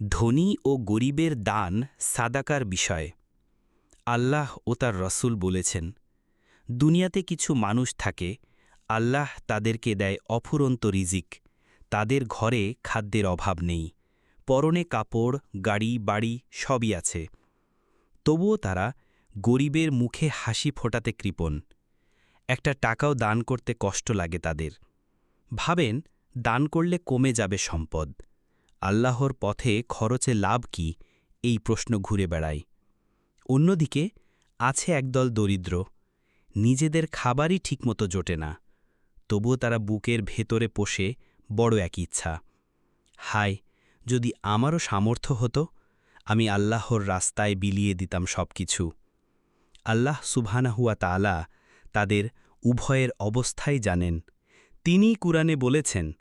ধনী ও গরিবের দান সাদাকার বিষয়। আল্লাহ ও তার রসুল বলেছেন, দুনিয়াতে কিছু মানুষ থাকে, আল্লাহ তাদেরকে দেয় অফুরন্ত রিজিক, তাদের ঘরে খাদ্যের অভাব নেই, পরনে কাপড়, গাড়ি, বাড়ি সবই আছে। তবুও তারা গরিবের মুখে হাসি ফোটাতে কৃপণ, একটা টাকাও দান করতে কষ্ট লাগে তাদের। ভাবেন, দান করলে কমে যাবে সম্পদ। আল্লাহর পথে খরচে লাভ কি? এই প্রশ্ন ঘুরে বেড়ায়। অন্যদিকে, আছে একদল দরিদ্র। নিজেদের খাবারই ঠিকমতো জোটে না। তবুও তারা বুকের ভেতরে পোষে বড় এক ইচ্ছা। হায়, যদি আমারও সামর্থ্য হতো, আমি আল্লাহর রাস্তায় বিলিয়ে দিতাম সব কিছু আল্লাহ সুবহানাহুয়া তাআলা তাদের উভয়ের অবস্থাই জানেন। তিনি কুরআনে বলেছেন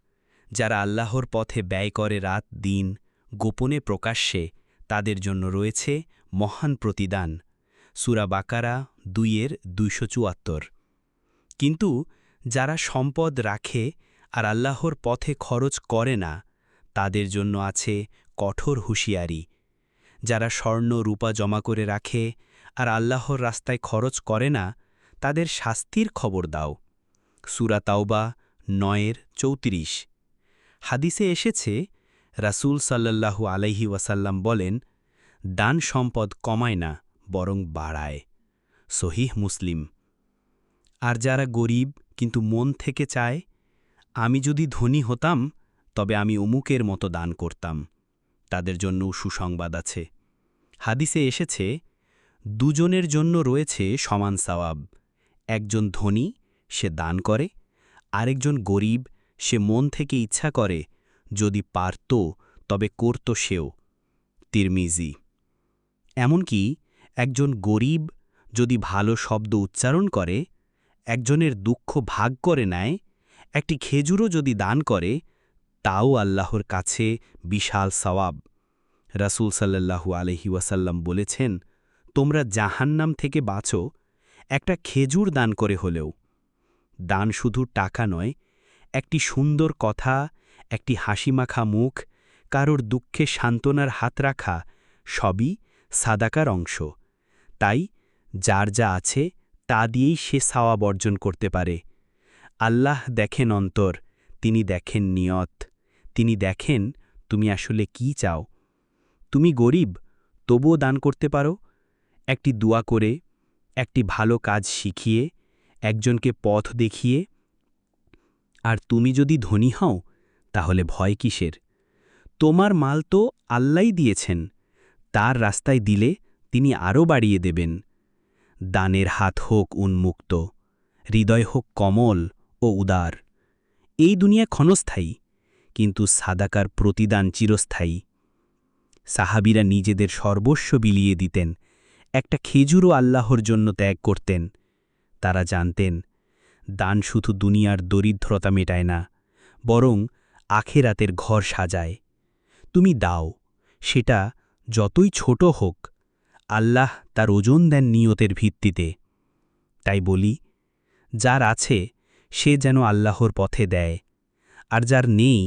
যারা আল্লাহর পথে ব্যয় করে রাত, দিন, গোপনে প্রকাশ্যে, তাদের জন্য রয়েছে মহান প্রতিদান। সুরা বাকারা দুইয়ের দুইশো চুয়াত্তর। কিন্তু যারা সম্পদ রাখে আর আল্লাহর পথে খরচ করে না, তাদের জন্য আছে কঠোর হুঁশিয়ারি। যারা স্বর্ণ, রূপা জমা করে রাখে আর আল্লাহর রাস্তায় খরচ করে না, তাদের শাস্তির খবর দাও। সুরা তাওবা নয়ের চৌত্রিশ। হাদিসে এসেছে, রাসূল সাল্লাল্লাহু আলাইহি ওয়াসাল্লাম বলেন, দান সম্পদ কমায় না, বরং বাড়ায়। সহিহ মুসলিম। আর যারা গরিব কিন্তু মন থেকে চায়, আমি যদি ধনী হতাম, তবে আমি অমুকের মতো দান করতাম। তাদের জন্যও সুসংবাদ আছে। হাদিসে এসেছে, দুজনের জন্য রয়েছে সমান সওয়াব। একজন ধনী, সে দান করে, আরেকজন গরিব সে মন থেকে ইচ্ছা করে, যদি পারত, তবে করত সেও। তিরমিজি। এমনকি একজন গরিব যদি ভালো শব্দ উচ্চারণ করে, একজনের দুঃখ ভাগ করে নেয়, একটি খেজুরও যদি দান করে, তাও আল্লাহর কাছে বিশাল সওয়াব। রাসূল সাল্লাল্লাহু আলহি ওয়াসাল্লাম বলেছেন, তোমরা জাহান্নাম থেকে বাঁচো, একটা খেজুর দান করে হলেও। দান শুধু টাকা নয় একটি সুন্দর কথা, একটি হাসিমাখা মুখ, কারোর দুঃখে সান্ত্বনার হাত রাখা, সবই সাদাকার অংশ। তাই যার যা আছে, তা দিয়েই সে সাওয়া বর্জন করতে পারে। আল্লাহ দেখেন অন্তর, তিনি দেখেন নিয়ত। তিনি দেখেন তুমি আসলে কি চাও। তুমি গরিব, তবুও দান করতে পারো। একটি দোয়া করে, একটি ভালো কাজ শিখিয়ে, একজনকে পথ দেখিয়ে আর তুমি যদি ধনী হও, তাহলে ভয় কিসের? তোমার মাল তো আল্লাই দিয়েছেন, তার রাস্তায় দিলে তিনি আরও বাড়িয়ে দেবেন। দানের হাত হোক উন্মুক্ত, হৃদয় হোক কমল ও উদার। এই দুনিয়া ক্ষণস্থায়ী, কিন্তু সাদাকার প্রতিদান চিরস্থায়ী। সাহাবিরা নিজেদের সর্বস্ব বিলিয়ে দিতেন, একটা খেজুরও আল্লাহর জন্য ত্যাগ করতেন। তারা জানতেন দান শুধু দুনিয়ার দরিদ্রতা মেটায় না, বরং আখেরাতের ঘর সাজায়। তুমি দাও, সেটা যতই ছোট হোক, আল্লাহ তার ওজন দেন নিয়তের ভিত্তিতে। তাই বলি, যার আছে, সে যেন আল্লাহর পথে দেয়, আর যার নেই,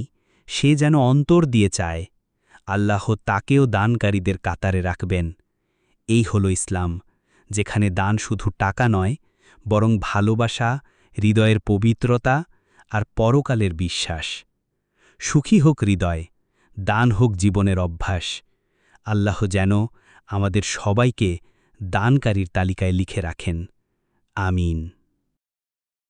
সে যেন অন্তর দিয়ে চায়। আল্লাহ তাকেও দানকারীদের কাতারে রাখবেন। এই হল ইসলাম, যেখানে দান শুধু টাকা নয়, বরং ভালোবাসা হৃদয়ের পবিত্রতা আর পরকালের বিশ্বাস। সুখী হোক হৃদয়, দান হোক জীবনের অভ্যাস। আল্লাহ যেন আমাদের সবাইকে দানকারীর তালিকায় লিখে রাখেন। আমিন।